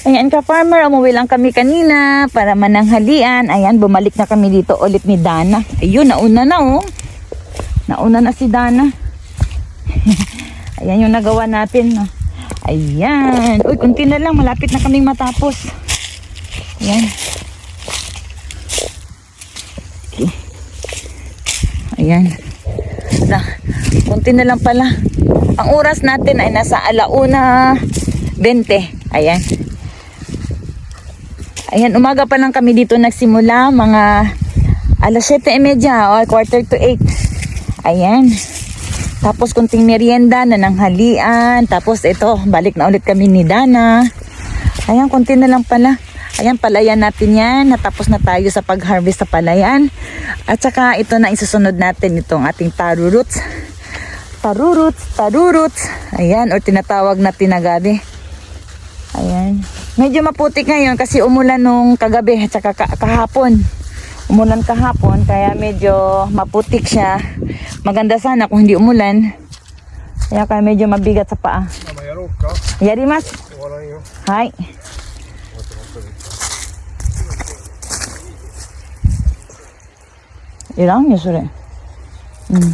Ayan ka farmer, umuwi lang kami kanina para mananghalian. Ayan, bumalik na kami dito ulit ni Dana. Ayun, nauna na oh. Nauna na si Dana. Ayan yung nagawa natin. No? Ayan. Uy, kunti na lang. Malapit na kaming matapos. Ayan. Ayan. Na, kunti na lang pala. Ang oras natin ay nasa alauna 20. Ayan. Ayan, umaga pa lang kami dito nagsimula. Mga alas 7.30 o quarter to 8. Ayan. Tapos kunting merienda na nanghalian. Tapos ito, balik na ulit kami ni Dana. Ayan, kunti na lang pala. Ayan, palayan natin yan. Natapos na tayo sa pag-harvest sa palayan. At saka ito na isusunod natin itong ating taro roots. Taro roots, taro roots. Ayan, or tinatawag na tinagabi. Ayan. Medyo maputik ngayon kasi umulan nung kagabi at saka kahapon. Umulan kahapon kaya medyo maputik siya. Maganda sana kung hindi umulan. Kaya kaya medyo mabigat sa paa. Yari mas. Hi. Iran ya sore. Hmm.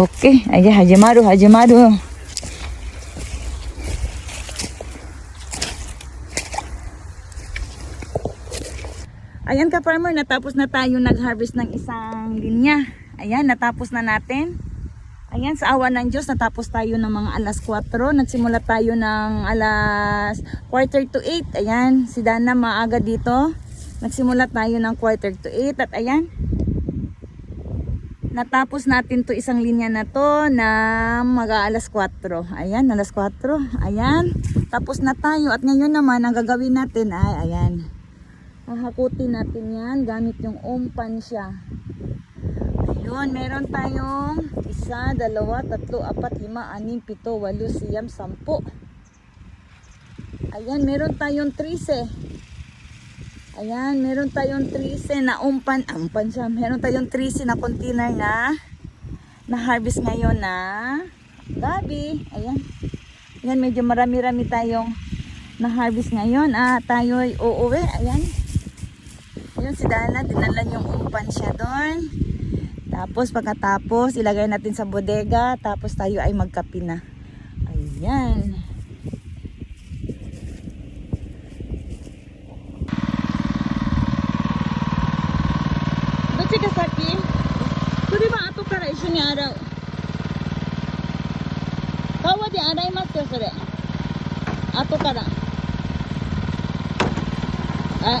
Oke, okay. aja hajimaru hajimaru. Ayan ka farmer, natapos na tayo nag-harvest ng isang linya. Ayan, natapos na natin. Ayan, sa awa ng Diyos, natapos tayo ng mga alas 4. Nagsimula tayo ng alas quarter to 8. Ayan, si Dana maaga dito. Nagsimula tayo ng quarter to 8. At ayan, natapos natin to isang linya na to na mag alas 4. Ayan, alas 4. Ayan, tapos na tayo. At ngayon naman, ang gagawin natin ay, ayan, hahakutin natin yan gamit yung umpan siya. Ayun, meron tayong isa, dalawa, tatlo, apat, lima, anim, pito, walo, siyam, sampu. Ayan, meron tayong 13. Ayan, meron tayong 13 na umpan, ah, umpan siya. Meron tayong 13 na container na na harvest ngayon na gabi. Ayan. Ayan, medyo marami-rami tayong na harvest ngayon. Ah, tayo ay uuwi. Ayan. Ayan si Dana, dinala yung umpan siya doon. Tapos pagkatapos, ilagay natin sa bodega. Tapos tayo ay magkapi na. Ayan. Ba't ka saki? Kuri ba ato kara iso ni araw? Kawa di aray mas ka sore. Ato kara. Ah.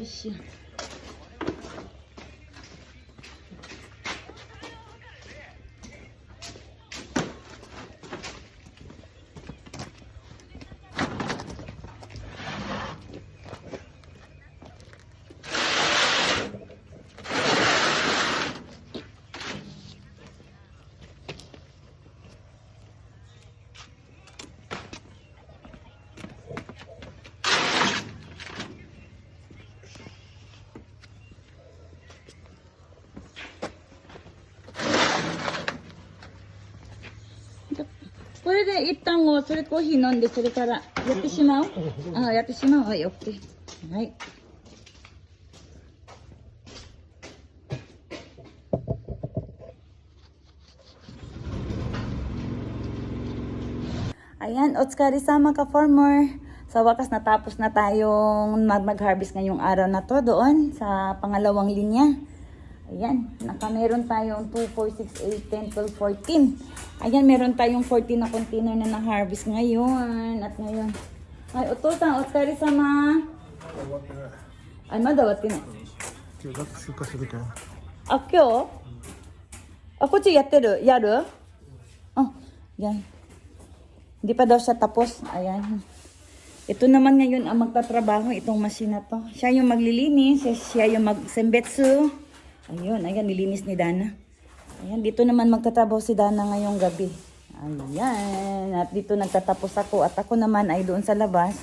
Ay, siya. これで一旦をそれコーヒー飲んでそれからやってしまうあやってしまうはい OK はい Ayan, otsukare-sama ka farmer. Sa wakas natapos na tayong mag- mag-harvest ngayong araw na to doon sa pangalawang linya. Ayan, naka meron tayong 2, 4, 6, 8, 10, 12, 14. Ayan, meron tayong 14 na container na na-harvest ngayon. At ngayon, ay, otosan, otkari sama. Ay, madawat kina. Ah, kyo? Ah, kuchi yatteru, yaru? Oh, yan. Hindi pa daw siya tapos. Ayan. Ito naman ngayon ang magtatrabaho, itong machine to. Siya yung maglilinis, siya yung mag-sembetsu. Ayun, ayan, nilinis ni Dana. Ayan, dito naman magtatrabaho si Dana ngayong gabi. Ayan, at dito nagtatapos ako. At ako naman ay doon sa labas.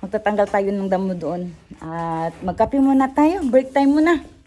Magtatanggal tayo ng damo doon. At magkape muna tayo. Break time muna.